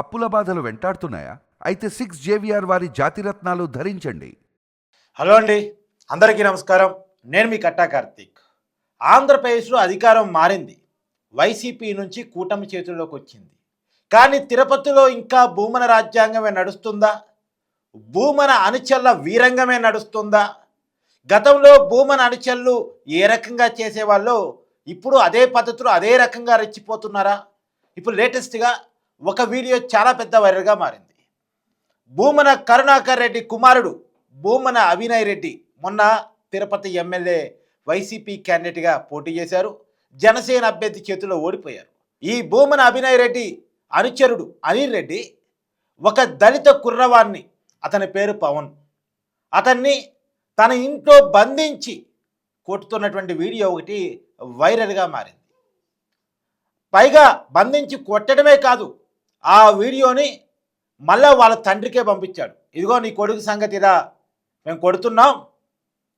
అప్పుల బాధలు వెంటాడుతున్నాయా? అయితే సిక్స్ జేవిఆర్ వారి జాతిరత్నాలు ధరించండి. హలో అండి. అందరికీ నమస్కారం. నేను మీ కట్టా కార్తీక్. ఆంధ్రప్రదేశ్లో అధికారం మారింది. వైసీపీ నుంచి కూటమి చేతుల్లోకి వచ్చింది. కానీ తిరుపతిలో ఇంకా భూమన రాజ్యాంగమే నడుస్తుందా? భూమన అనుచల్ల వీరంగమే నడుస్తుందా? గతంలో భూమన అనుచరులు ఏ రకంగా చేసేవాళ్ళు? ఇప్పుడు అదే పద్ధతిలో అదే రకంగా రెచ్చిపోతున్నారా? ఇప్పుడు లేటెస్ట్గా ఒక వీడియో చాలా పెద్ద వైరల్గా మారింది. భూమన కరుణాకర్ రెడ్డి కుమారుడు భూమన అభినయ్ రెడ్డి మొన్న తిరుపతి ఎమ్మెల్యే వైసీపీ క్యాండిడేట్గా పోటీ చేశారు. జనసేన అభ్యర్థి చేతిలో ఓడిపోయారు. ఈ భూమన అభినయ్ రెడ్డి అనుచరుడు అనిల్ రెడ్డి ఒక దళిత కుర్రవాన్ని అతని పేరు పవన్. అతన్ని తన ఇంట్లో బంధించి కొట్టుతున్నటువంటి వీడియో ఒకటి వైరల్గా మారింది. పైగా బంధించి కొట్టడమే కాదు ఆ వీడియోని మళ్ళా వాళ్ళ తండ్రికే పంపించాడు. ఇదిగో నీ కొడుకు సంగతి ఇలా మేము కొడుతున్నాం.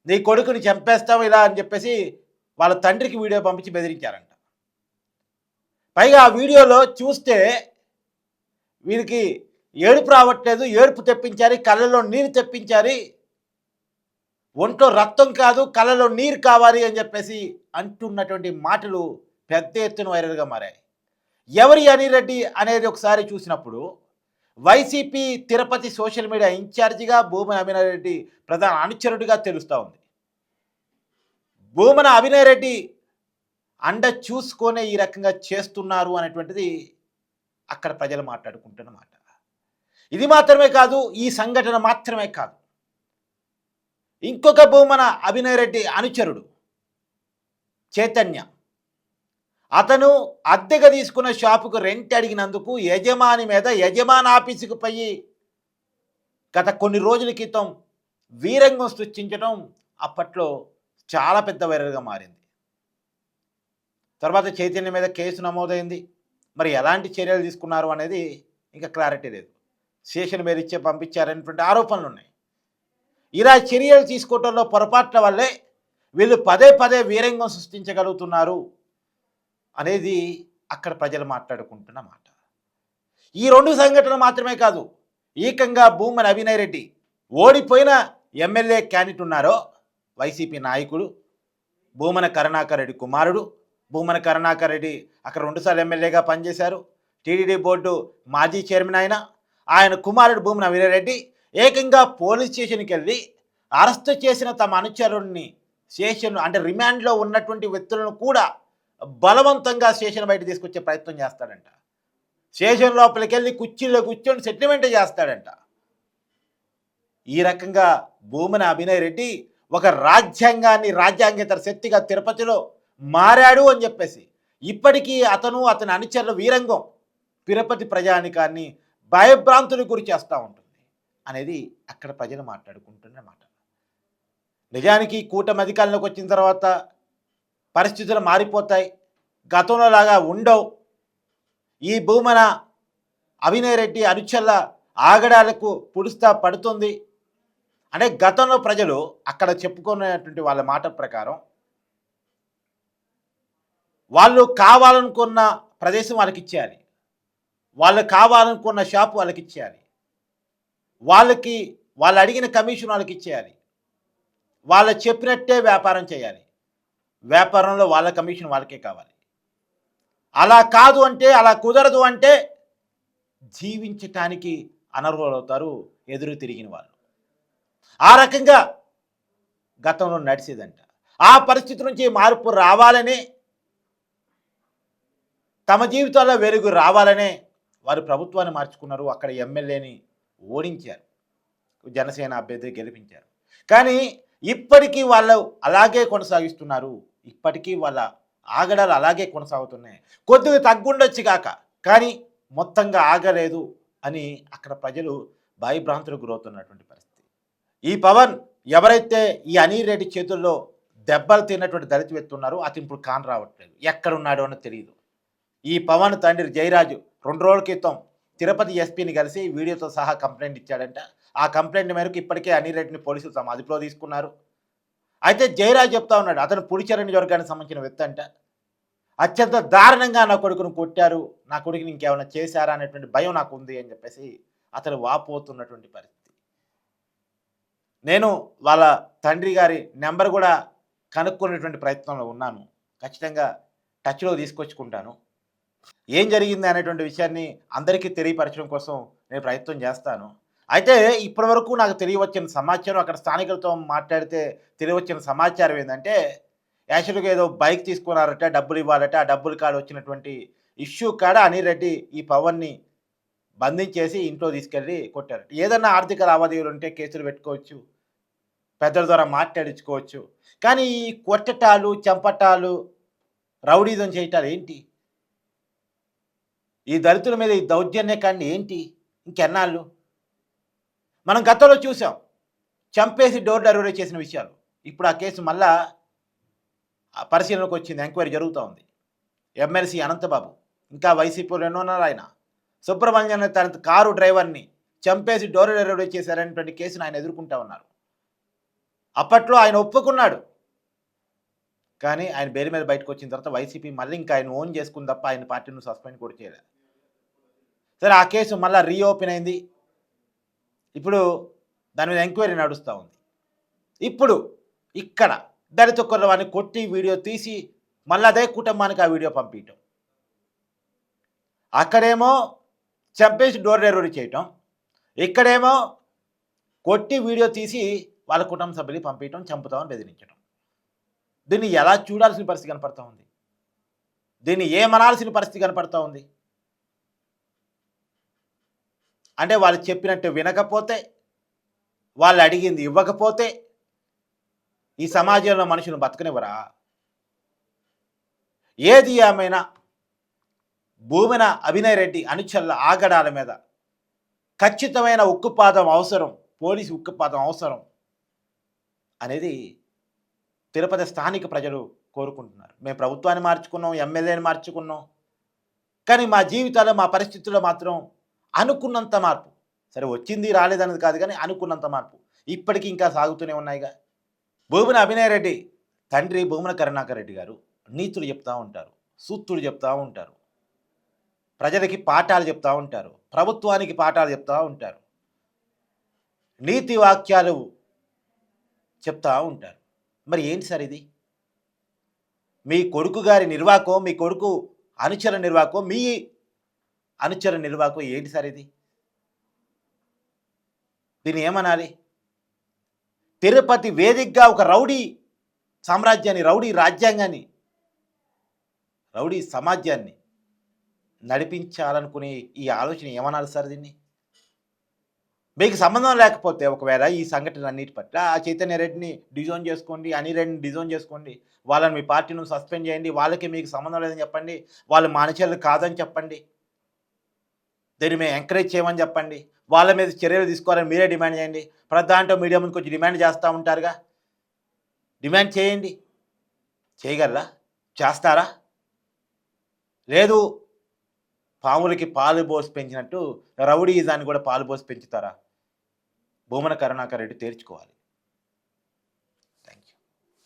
నీ కొడుకుని చంపేస్తాం ఇలా అని చెప్పేసి వాళ్ళ తండ్రికి వీడియో పంపించి బెదిరించారంట. పైగా ఆ వీడియోలో చూస్తే వీరికి ఏడుపు రావట్లేదు ఏడుపు తెప్పించారు కళ్ళలో నీరు తెప్పించారు. ఒంట్లో రక్తం కాదు కళ్ళలో నీరు కావాలి అని చెప్పేసి అంటున్నటువంటి మాటలు పెద్ద ఎత్తున వైరల్గా మారాయి. ఎవరి అనిరెడ్డి అనేది ఒకసారి చూసినప్పుడు వైసీపీ తిరుపతి సోషల్ మీడియా ఇన్ఛార్జిగా భూమన అభినయరెడ్డి ప్రధాన అనుచరుడిగా తెలుస్తూ ఉంది. భూమన అభినయరెడ్డి అండ చూసుకొనే ఈ రకంగా చేస్తున్నారు అనేటువంటిది అక్కడ ప్రజలు మాట్లాడుకుంటున్నమాట. ఇది మాత్రమే కాదు ఈ సంఘటన మాత్రమే కాదు. ఇంకొక భూమన అభినయరెడ్డి అనుచరుడు చైతన్య. అతను అద్దెగా తీసుకున్న షాపుకు రెంట్ అడిగినందుకు యజమాని మీద యజమాని ఆఫీసుకు పోయి గత కొన్ని రోజుల క్రితం వీరంగం సృష్టించడం అప్పట్లో చాలా పెద్ద వైరల్గా మారింది. తర్వాత చైతన్య మీద కేసు నమోదైంది. మరి ఎలాంటి చర్యలు తీసుకున్నారు అనేది ఇంకా క్లారిటీ లేదు. శేషన్ మీద ఇచ్చే పంపించారనేటువంటి ఆరోపణలు ఉన్నాయి. ఇలా చర్యలు తీసుకోవటంలో పొరపాట్ల వల్లే వీళ్ళు పదే పదే వీరంగం సృష్టించగలుగుతున్నారు. అనేది అక్కడ ప్రజలు మాట్లాడుకుంటున్న మాట. ఈ రెండు సంఘటనలు మాత్రమే కాదు ఏకంగా భూమన్ అభినయ్ రెడ్డి ఓడిపోయిన ఎమ్మెల్యే క్యాండిడేట్ ఉన్నారో వైసీపీ నాయకుడు భూమన కరుణాకర్ రెడ్డి కుమారుడు. భూమన కరుణాకర్ రెడ్డి అక్కడ రెండుసార్లు ఎమ్మెల్యేగా పనిచేశారు. టీడీడీ బోర్డు మాజీ చైర్మన్ ఆయన. ఆయన కుమారుడు భూమన అభినయ్ రెడ్డి ఏకంగా పోలీస్ స్టేషన్కి వెళ్ళి అరెస్ట్ చేసిన తమ అనుచరుణ్ణి స్టేషన్ అంటే రిమాండ్లో ఉన్నటువంటి వ్యక్తులను కూడా బలవంతంగా స్టేషన్ బయట తీసుకొచ్చే ప్రయత్నం చేస్తాడంట. స్టేషన్ లోపలికి వెళ్ళి కుర్చీలో కూర్చొని సెటిల్మెంట్ చేస్తాడంట. ఈ రకంగా భూమన అభినయ్ రెడ్డి ఒక రాజ్యాంగాన్ని రాజ్యాంగేతర శక్తిగా తిరుపతిలో మారాడు అని చెప్పేసి ఇప్పటికీ అతను అతని అనుచరుల వీరంగం తిరుపతి ప్రజానికాన్ని భయభ్రాంతులకు గురి చేస్తూ ఉంటుంది అనేది అక్కడ ప్రజలు మాట్లాడుకుంటున్నమాట నిజానికి కూటమి అధికారంలోకి వచ్చిన తర్వాత పరిస్థితులు మారిపోతాయి. గతంలో లాగా ఉండవు. ఈ భూమన అభినయ్ రెడ్డి అనుచరుల ఆగడాలకు పుడుస్తా పడుతుంది. అంటే గతంలో ప్రజలు అక్కడ చెప్పుకునేటువంటి వాళ్ళ మాట ప్రకారం వాళ్ళు కావాలనుకున్న ప్రదేశం వాళ్ళకి ఇచ్చేయాలి. వాళ్ళు కావాలనుకున్న షాపు వాళ్ళకి ఇచ్చేయాలి. వాళ్ళకి వాళ్ళు అడిగిన కమిషన్ వాళ్ళకి ఇచ్చేయాలి. వాళ్ళు చెప్పినట్టే వ్యాపారం చేయాలి. వ్యాపారంలో వాళ్ళ కమిషన్ వాళ్ళకే కావాలి. అలా కాదు అంటే అలా కుదరదు అంటే జీవించటానికి అనర్హులవుతారు ఎదురు తిరిగిన వాళ్ళు. ఆ రకంగా గతంలో నడిచేదంట. ఆ పరిస్థితి నుంచి మార్పు రావాలని తమ జీవితాల్లో వెలుగు రావాలనే వారు ప్రభుత్వాన్ని మార్చుకున్నారు. అక్కడ ఎమ్మెల్యేని ఓడించారు. జనసేన అభ్యర్థి గెలిపించారు. కానీ ఇప్పటికీ వాళ్ళు అలాగే కొనసాగిస్తున్నారు. ఇప్పటికీ వాళ్ళ ఆగడాలు అలాగే కొనసాగుతున్నాయి. కొద్దిగా తగ్గుండొచ్చు కాక కానీ మొత్తంగా ఆగలేదు అని అక్కడ ప్రజలు భయభ్రాంతులకు గురవుతున్నటువంటి పరిస్థితి. ఈ పవన్ ఎవరైతే ఈ అనిల్ రెడ్డి చేతుల్లో దెబ్బలు తిన్నటువంటి దళిత వ్యక్తి ఉన్నారో అతను ఇప్పుడు కాన్ రావట్లేదు. ఎక్కడున్నాడో అని తెలియదు ఈ పవన్ తండ్రి జయరాజు రెండు రోజుల క్రితం తిరుపతి ఎస్పీని కలిసి వీడియోతో సహా కంప్లైంట్ ఇచ్చాడంట. ఆ కంప్లైంట్ మేరకు ఇప్పటికే అనిల్ రెడ్డిని పోలీసులు తమ అదుపులో తీసుకున్నారు. అయితే జయరాజ్ చెప్తా ఉన్నాడు అతను పుడిచరణి వర్గానికి సంబంధించిన వ్యక్తి అంట. అత్యంత దారుణంగా నా కొడుకును కొట్టారు. నా కొడుకుని ఇంకేమైనా చేశారా అనేటువంటి భయం నాకు ఉంది అని చెప్పేసి అతను వాపోతున్నటువంటి పరిస్థితి. నేను వాళ్ళ తండ్రి గారి నెంబర్ కూడా కనుక్కునేటువంటి ప్రయత్నంలో ఉన్నాను. ఖచ్చితంగా టచ్లో తీసుకొచ్చుకుంటాను. ఏం జరిగింది అనేటువంటి విషయాన్ని అందరికీ తెలియపరచడం కోసం నేను ప్రయత్నం చేస్తాను. అయితే ఇప్పటివరకు నాకు తెలియవచ్చిన సమాచారం అక్కడ స్థానికులతో మాట్లాడితే తెలియవచ్చిన సమాచారం ఏంటంటే యాక్చువల్గా ఏదో బైక్ తీసుకున్నారట డబ్బులు ఇవ్వాలట ఆ డబ్బులు కాడ వచ్చినటువంటి ఇష్యూ కాడ అనిల్ రెడ్డి ఈ పవన్ని బంధించేసి ఇంట్లో తీసుకెళ్ళి కొట్టారు ఏదన్నా ఆర్థిక లావాదేవీలు ఉంటే కేసులు పెట్టుకోవచ్చు పెద్దల ద్వారా మాట్లాడించుకోవచ్చు. కానీ ఈ కొట్టటాలు చంపటాలు రౌడీజం చేయటాలు ఏంటి? ఈ దళితుల మీద ఈ దౌర్జన్యకాన్ని ఏంటి? ఇంకెన్నాళ్ళు? మనం గతంలో చూసాం. చంపేసి డోర్ డెలివరీ చేసిన విషయాలు. ఇప్పుడు ఆ కేసు మళ్ళా పరిశీలనకు వచ్చింది. ఎంక్వైరీ జరుగుతూ ఉంది. ఎమ్మెల్సీ అనంతబాబు ఇంకా వైసీపీలో ఎన్నో ఉన్నారు ఆయన. సుబ్రహ్మణ్యం తన కారు డ్రైవర్ని చంపేసి డోర్ డెలివరీ చేశారనేటువంటి కేసును ఆయన ఎదుర్కొంటా ఉన్నారు. అప్పట్లో ఆయన ఒప్పుకున్నాడు. కానీ ఆయన బెయిల్ మీద బయటకు వచ్చిన తర్వాత వైసీపీ మళ్ళీ ఇంకా ఆయన ఓన్ చేసుకుని తప్ప ఆయన పార్టీని సస్పెండ్ కూడా చేయలేదు. సరే ఆ కేసు మళ్ళీ రీఓపెన్ అయింది. ఇప్పుడు దాని మీద ఎంక్వైరీ నడుస్తూ ఉంది. ఇప్పుడు ఇక్కడ దళిత కుర్రవాడిని కొట్టి వీడియో తీసి మళ్ళీ అదే కుటుంబానికి ఆ వీడియో పంపించటం. అక్కడేమో చంపేసి డోర్ డెలివరీ చేయటం. ఇక్కడేమో కొట్టి వీడియో తీసి వాళ్ళ కుటుంబ సభ్యులు పంపించడం చంపుతామని బెదిరించడం దీన్ని ఎలా చూడాల్సిన పరిస్థితి కనపడుతూ ఉంది? దీన్ని ఏమనాల్సిన పరిస్థితి కనపడుతూ ఉంది? అంటే వాళ్ళు చెప్పినట్టు వినకపోతే వాళ్ళు అడిగింది ఇవ్వకపోతే ఈ సమాజంలో మనుషులు బతకనివ్వరా? ఏది ఏమైనా భూమిన అభినయ్ రెడ్డి అనుచరుల ఆగడాల మీద ఖచ్చితమైన ఉక్కుపాదం అవసరం పోలీసు ఉక్కుపాదం అవసరం అనేది తిరుపతి స్థానిక ప్రజలు కోరుకుంటున్నారు. మేము ప్రభుత్వాన్ని మార్చుకున్నాం ఎమ్మెల్యేని మార్చుకున్నాం. కానీ మా జీవితాల్లో మా పరిస్థితుల్లో మాత్రం అనుకున్నంత మార్పు. సరే వచ్చింది రాలేదన్నది కాదు కానీ అనుకున్నంత మార్పు. ఇప్పటికీ ఇంకా సాగుతూనే ఉన్నాయిగా. భూమిన అభినయ్ రెడ్డి తండ్రి భూమిన కరుణాకర్ రెడ్డి గారు నీతులు చెప్తూ ఉంటారు సూత్తులు చెప్తూ ఉంటారు ప్రజలకి పాఠాలు చెప్తూ ఉంటారు ప్రభుత్వానికి పాఠాలు చెప్తూ ఉంటారు నీతి వాక్యాలు చెప్తూ ఉంటారు. మరి ఏంటి సార్ ఇది? మీ కొడుకు గారి నిర్వాకం మీ కొడుకు అనుచర నిర్వాకం మీ అనుచర నిర్వాకం ఏంటి సార్ ఇది? దీన్ని ఏమనాలి? తిరుపతి వేదికగా ఒక రౌడీ సామ్రాజ్యాన్ని రౌడీ రాజ్యాంగాన్ని రౌడీ సమాజాన్ని నడిపించాలనుకునే ఈ ఆలోచన ఏమనాలి సార్ దీన్ని? మీకు సంబంధం లేకపోతే ఒకవేళ ఈ సంఘటన అన్నిటి పట్ల ఆ చైతన్య రెడ్డిని డిజోన్ చేసుకోండి అనిరెడ్డిని డిజోన్ చేసుకోండి వాళ్ళని మీ పార్టీ సస్పెండ్ చేయండి వాళ్ళకి మీకు సంబంధం లేదని చెప్పండి వాళ్ళు మానచర్యలు కాదని చెప్పండి. దీన్ని మేము ఎంకరేజ్ చేయమని చెప్పండి. వాళ్ళ మీద చర్యలు తీసుకోవాలని మీరే డిమాండ్ చేయండి. ప్రధానంతో దాంట్లో మీడియా ముందు కొంచెం డిమాండ్ చేస్తూ ఉంటారుగా. డిమాండ్ చేయండి. చేయగలరా? చేస్తారా? లేదు పాములకి పాలు పోసి పెంచినట్టు రౌడీజాన్ని కూడా పాలు పోసి పెంచుతారా? భూమన కరుణాకర్ రెడ్డి తేర్చుకోవాలి